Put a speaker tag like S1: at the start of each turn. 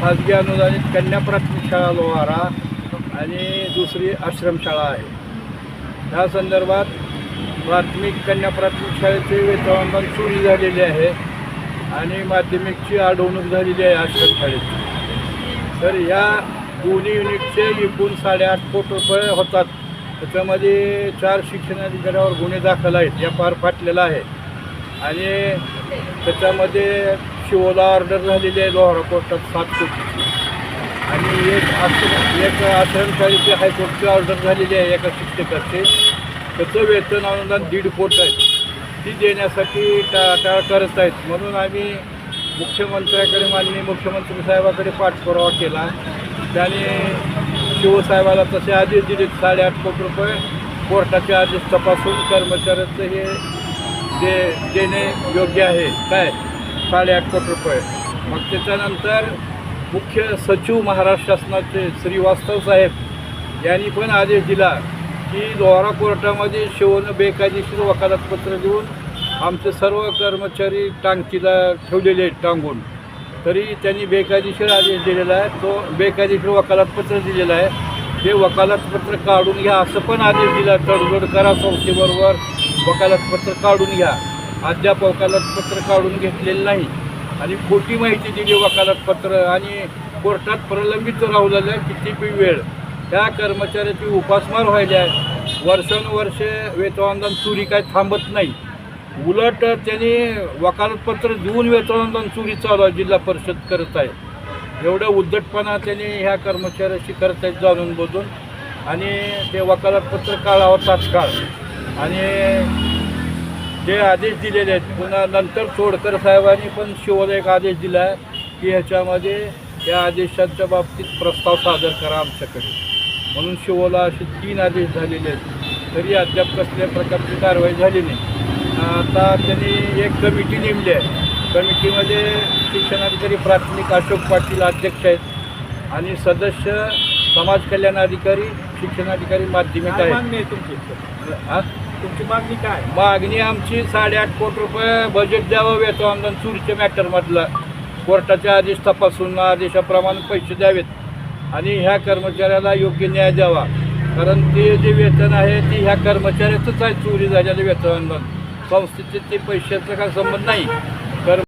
S1: खाजगी अनुदानित कन्या प्राथमिक शाळा लोहारा आणि दुसरी आश्रमशाळा आहे. ह्या संदर्भात प्राथमिक कन्या प्राथमिक शाळेचे वेतनानुदान चोरी झालेली आहे आणि माध्यमिकची अडवणूक झालेली आहे आश्रमशाळेची तर या दोन्ही युनिटचे एकूण साडेआठ कोटी रुपये होतात. त्याच्यामध्ये चार शिक्षणाधिकाऱ्यावर गुन्हे दाखल आहेत या पार फाटलेला आहे. आणि त्याच्यामध्ये शिवोला ऑर्डर झालेली आहे लोहारा कोर्टात सात कोटीची. आणि एक आश्रम एक आश्रमशाळेची हायकोर्टची ऑर्डर झालेली आहे एका शिक्षकाची. त्याचं वेतन अनुदान दीड कोट आहे. ती देण्यासाठी टाळाटाळ करत आहेत. म्हणून आम्ही मुख्यमंत्र्याकडे माननीय मुख्यमंत्री साहेबाकडे पाठपुरावा केला. त्याने शिवसाहेबाला तसे आदेश दिले साडेआठ कोटी रुपये कोर्टाचे आदेश तपासून कर्मचाऱ्याचं हे दे देणे योग्य आहे. काय? साडेआठ कोटी रुपये. मग त्याच्यानंतर मुख्य सचिव महाराष्ट्र शासनाचे श्रीवास्तव साहेब यांनी पण आदेश दिला की लोहारा कोर्टामध्ये शिवनं बेकायदेशीर वकालतपत्र देऊन आमचे सर्व कर्मचारी टांगतीला ठेवलेले आहेत टांगून. तरी त्यांनी बेकायदेशीर आदेश दिलेला आहे. तो बेकायदेशीर वकालतपत्र दिलेलं आहे. ते वकालतपत्र काढून घ्या असं पण आदेश दिला. तडजोड करा संस्थेबरोबर वकालतपत्र काढून घ्या. अद्याप वकालतपत्र काढून घेतलेलं नाही आणि खोटी माहिती दिली वकालतपत्र आणि कोर्टात प्रलंबित राहिलेलं आहे किती बी वेळ. त्या कर्मचाऱ्याची उपासमार व्हायला आहे वर्षानुवर्षे वेतवानदान चोरी काय थांबत नाही. उलट त्यांनी वकालतपत्र देऊन वेतवानदान चोरी चालू आहे जिल्हा परिषद करत आहे. एवढं उद्धटपणा त्यांनी ह्या कर्मचाऱ्याशी करत आहेत जाणून बोलून आणि ते वकालतपत्र काढावं तात्काळ. आणि जे आदेश दिलेले आहेत पुन्हा नंतर चोडकर साहेबांनी पण शिवला एक आदेश दिला आहे की ह्याच्यामध्ये या आदेशांच्या बाबतीत प्रस्ताव सादर करा आमच्याकडे. म्हणून शिवला असे तीन आदेश झालेले आहेत. तरी अद्याप कसल्या प्रकारची कारवाई झाली नाही. आता त्यांनी एक कमिटी नेमली आहे. कमिटीमध्ये शिक्षणाधिकारी प्राथमिक अशोक पाटील अध्यक्ष आहेत आणि सदस्य समाज कल्याण अधिकारी शिक्षणाधिकारी माध्यमिक
S2: काय
S1: आहेत.
S2: मागणी आहे तुमची?
S1: हा?
S2: तुमची मागणी काय?
S1: मागणी आमची साडेआठ कोटी रुपये बजेट द्यावं वेतनानुदान चोरीच्या मॅटरमधलं कोर्टाचे आदेश तपासून आदेशाप्रमाणे पैसे द्यावेत. आणि ह्या कर्मचाऱ्याला योग्य न्याय द्यावा. कारण ते जे वेतन आहे ते ह्या कर्मचाऱ्याचंच आहे. चोरी झालेलं वेतन संस्थेचे ते पैशाचा काय संबंध नाही.